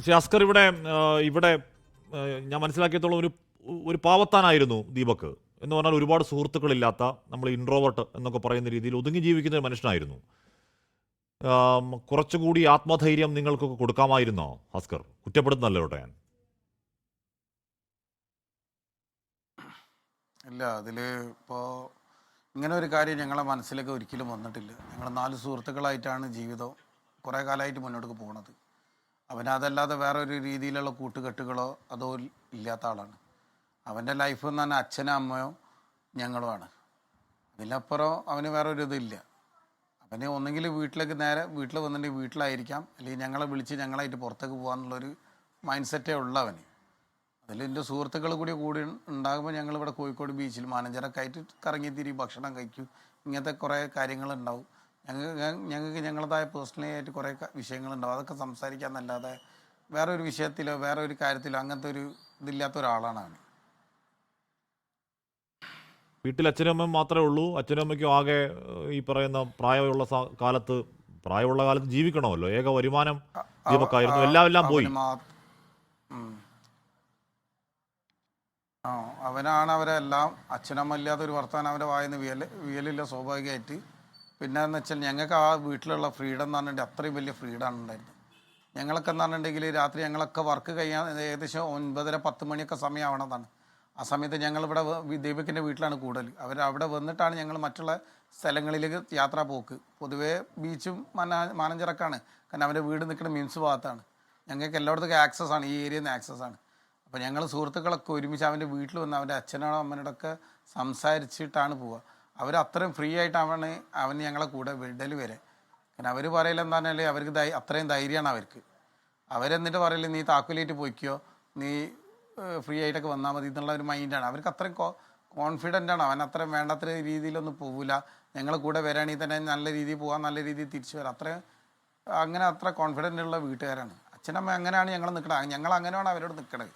പക്ഷേ അസ്കർ ഇവിടെ ഇവിടെ ഞാൻ മനസ്സിലാക്കിയത്തോളം ഒരു ഒരു പാവത്താനായിരുന്നു ദീപക് എന്ന് പറഞ്ഞാൽ ഒരുപാട് സുഹൃത്തുക്കളില്ലാത്ത നമ്മൾ ഇൻട്രോവേർട്ട് എന്നൊക്കെ പറയുന്ന രീതിയിൽ ഒതുങ്ങി ജീവിക്കുന്ന ഒരു മനുഷ്യനായിരുന്നു. കുറച്ചുകൂടി ആത്മധൈര്യം നിങ്ങൾക്കൊക്കെ കൊടുക്കാമായിരുന്നോ അസ്കർ? കുറ്റപ്പെടുത്തുന്നല്ലോ ഞാൻ? ഇല്ല അതിൽ ഇപ്പോൾ ഇങ്ങനെ ഒരു കാര്യം ഞങ്ങളെ മനസ്സിലേക്ക് ഒരിക്കലും വന്നിട്ടില്ല. ഞങ്ങൾ നാല് സുഹൃത്തുക്കളായിട്ടാണ് ജീവിതം കുറേ കാലമായിട്ട് മുന്നോട്ട് പോകുന്നത് അവന് അതല്ലാതെ വേറെ ഒരു രീതിയിലുള്ള കൂട്ടുകെട്ടുകളോ അതോ ഇല്ലാത്ത ആളാണ്. അവന്റെ ലൈഫ് എന്ന് പറഞ്ഞാൽ അച്ഛനും അമ്മയോ ഞങ്ങളുമാണ്. അതിലപ്പുറം അവന് വേറെ ഒരു ഇതില്ല. അവന് ഒന്നെങ്കിൽ വീട്ടിലേക്ക് നേരെ വീട്ടിൽ വന്നിട്ടുണ്ടെങ്കിൽ വീട്ടിലായിരിക്കാം. അല്ലെങ്കിൽ ഞങ്ങളെ വിളിച്ച് ഞങ്ങളായിട്ട് പുറത്തേക്ക് പോകാമെന്നുള്ളൊരു മൈൻഡ് സെറ്റേ ഉള്ളവന് അതിൽ എന്റെ സുഹൃത്തുക്കൾ കൂടി കൂടി ഉണ്ടാകുമ്പോൾ ഞങ്ങൾ ഇവിടെ കോഴിക്കോട് ബീച്ചിൽ മാനേജറൊക്കെ ആയിട്ട് കറങ്ങി തിരി ഭക്ഷണം കഴിക്കും. ഇങ്ങനത്തെ കുറേ കാര്യങ്ങളുണ്ടാവും. ഞങ്ങൾക്ക് ഞങ്ങൾക്ക് ഞങ്ങളതായ പേഴ്സണലി ആയിട്ട് കുറേ വിഷയങ്ങളുണ്ടാവും. അതൊക്കെ സംസാരിക്കാമെന്നല്ലാതെ വേറെ ഒരു വിഷയത്തിലോ വേറെ ഒരു കാര്യത്തിലോ അങ്ങനത്തെ ഒരു ഇതില്ലാത്ത ഒരാളാണ് അവൻ. വീട്ടിൽ അച്ഛനും അമ്മയും മാത്രമേ ഉള്ളൂ. അച്ഛനും അമ്മയ്ക്കും ആകെ ഈ പറയുന്ന പ്രായമുള്ള കാലത്ത് പ്രായമുള്ള കാലത്ത് ജീവിക്കണമല്ലോ. ഏക വരുമാനം ദീപക്കായിരുന്നു എല്ലാം എല്ലാം പോയി. അവനാണ് അവരെല്ലാം അച്ഛനമ്മ ഇല്ലാത്ത ഒരു വർത്താനം അവരെ വായന്ന് വിയൽ വിയലില്ല സ്വാഭാവികമായിട്ട്. പിന്നെ എന്ന് വെച്ചാൽ ഞങ്ങൾക്ക് ആ വീട്ടിലുള്ള ഫ്രീഡം എന്ന് പറഞ്ഞിട്ടുണ്ടെങ്കിൽ അത്രയും വലിയ ഫ്രീഡമാണ് ഉണ്ടായിരുന്നത്. ഞങ്ങളൊക്കെ എന്ന് പറഞ്ഞിട്ടുണ്ടെങ്കിൽ രാത്രി ഞങ്ങളൊക്കെ വർക്ക് കഴിയാൻ ഏകദേശം ഒൻപതര പത്ത് മണിയൊക്കെ സമയമാവണതാണ്. ആ സമയത്ത് ഞങ്ങളിവിടെ ദീപകിന്റെ വീട്ടിലാണ് കൂടുതൽ. അവർ അവിടെ വന്നിട്ടാണ് ഞങ്ങൾ മറ്റുള്ള സ്ഥലങ്ങളിലേക്ക് യാത്ര പോക്ക്. പൊതുവേ ബീച്ചും മന മാനഞ്ചിറക്കാണ് കാരണം അവന്റെ വീട് നിൽക്കുന്ന മിംസ് ഭാഗത്താണ്. ഞങ്ങൾക്ക് എല്ലായിടത്തും ആക്സസ് ആണ്. ഈ ഏരിയയിൽ നിന്ന് ആക്സസ് ആണ്. അപ്പോൾ ഞങ്ങൾ സുഹൃത്തുക്കളൊക്കെ ഒരുമിച്ച് അവന്റെ വീട്ടിൽ വന്ന് അവന്റെ അച്ഛനോടോ അമ്മനോടൊക്കെ സംസാരിച്ചിട്ടാണ് പോവുക. അവർ അത്രയും ഫ്രീ ആയിട്ടാണ് അവൻ ഞങ്ങളെ കൂടെ വിടൽ വരെ. കാരണം അവർ പറഞ്ഞാൽ അവർക്ക് ധൈ- അത്രയും ധൈര്യമാണ് അവർക്ക്. അവരെന്നിട്ട് പറയില്ല നീ താക്കോലേറ്റ് പോയിക്കോ. നീ ഫ്രീ ആയിട്ടൊക്കെ വന്നാൽ മതി എന്നുള്ള ഒരു മൈൻഡാണ് അവർക്ക് അത്രയും കോൺഫിഡന്റ് ആണ്. അവൻ അത്രയും വേണ്ടത്ര രീതിയിലൊന്നും പോവില്ല ഞങ്ങളെ കൂടെ വരാണെങ്കിൽ തന്നെ നല്ല രീതിയിൽ പോകാൻ നല്ല രീതിയിൽ തിരിച്ചു വരാം. അത്രയും അങ്ങനെ അത്ര കോൺഫിഡന്റ് ഉള്ള വീട്ടുകാരാണ്. അച്ഛനമ്മ അങ്ങനെയാണ് ഞങ്ങൾ നിൽക്കണത് ഞങ്ങൾ അങ്ങനെയാണ് അവരോട് നിൽക്കണത്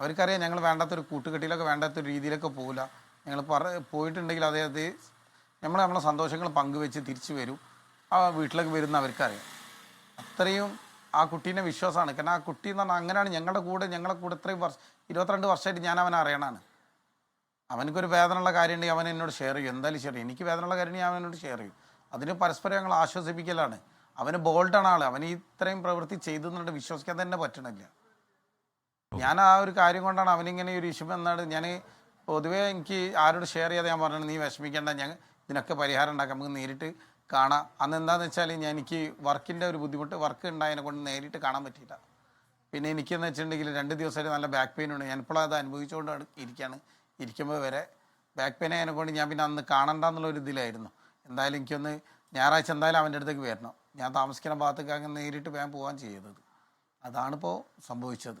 അവർക്കറിയാം ഞങ്ങൾ വേണ്ടാത്തൊരു കൂട്ടുകെട്ടിലൊക്കെ വേണ്ടാത്തൊരു രീതിയിലൊക്കെ പോകില്ല ഞങ്ങൾ പറ പോയിട്ടുണ്ടെങ്കിൽ അദ്ദേഹത്തെ നമ്മൾ നമ്മളെ സന്തോഷങ്ങൾ പങ്കുവെച്ച് തിരിച്ചു വരും. ആ വീട്ടിലേക്ക് വരുന്ന അവർക്കറിയാം. അത്രയും ആ കുട്ടീനെ വിശ്വാസമാണ്. കാരണം ആ കുട്ടി എന്ന് പറഞ്ഞാൽ അങ്ങനെയാണ് ഞങ്ങളുടെ കൂടെ ഞങ്ങളുടെ കൂടെ ഇത്രയും വർഷം ഇരുപത്തിരണ്ട് വർഷമായിട്ട് ഞാൻ അവനെ അറിയണമാണ് അവനക്കൊരു വേദനയുള്ള കാര്യം ഉണ്ടെങ്കിൽ അവൻ എന്നോട് ഷെയർ ചെയ്യും. എന്തായാലും ഷെയർ ചെയ്യും. എനിക്ക് വേദനയുള്ള കാര്യം ഞാൻ അവനോട് ഷെയർ ചെയ്യും. അതിന് പരസ്പരം ഞങ്ങൾ ആശ്വസിപ്പിക്കലാണ്. അവന് ബോൾഡാണ് ആൾ അവൻ ഇത്രയും പ്രവൃത്തി ചെയ്തു എന്നുള്ളത് വിശ്വസിക്കാൻ തന്നെ പറ്റണില്ല. ഞാൻ ആ ഒരു കാര്യം കൊണ്ടാണ് അവനിങ്ങനെ ഒരു ഇഷ്യൂ എന്നാണ് ഞാൻ പൊതുവേ എനിക്ക് ആരോട് ഷെയർ ചെയ്യാതെ ഞാൻ പറഞ്ഞു നീ വിഷമിക്കേണ്ട ഞാൻ ഇതിനൊക്കെ പരിഹാരം ഉണ്ടാക്കാം നമുക്ക് നേരിട്ട് കാണാം. അന്ന് എന്താണെന്ന് വെച്ചാൽ ഞാൻ എനിക്ക് വർക്കിന്റെ ഒരു ബുദ്ധിമുട്ട് വർക്ക് ഉണ്ടായതിനെ കൊണ്ട് നേരിട്ട് കാണാൻ പറ്റിയില്ല. പിന്നെ എനിക്കെന്ന് വെച്ചിട്ടുണ്ടെങ്കിൽ രണ്ട് ദിവസമായിട്ട് നല്ല ബാക്ക് പെയിൻ ഉണ്ട്. ഞാൻ ഇപ്പോഴും അത് അനുഭവിച്ചുകൊണ്ട് ഇരിക്കുകയാണ് ഇരിക്കുമ്പോൾ വരെ ബാക്ക് പെയിൻ ആയതിനെ കൊണ്ട് ഞാൻ പിന്നെ അന്ന് കാണണ്ട എന്നുള്ള ഒരു ഇതിലായിരുന്നു. എന്തായാലും എനിക്കൊന്ന് ഞായറാഴ്ച എന്തായാലും അവന്റെ അടുത്തേക്ക് വരണം. ഞാൻ താമസിക്കുന്ന ഭാഗത്തേക്ക് അങ്ങനെ നേരിട്ട് വേഗം പോകാൻ ചെയ്തത്. അതാണിപ്പോൾ സംഭവിച്ചത്.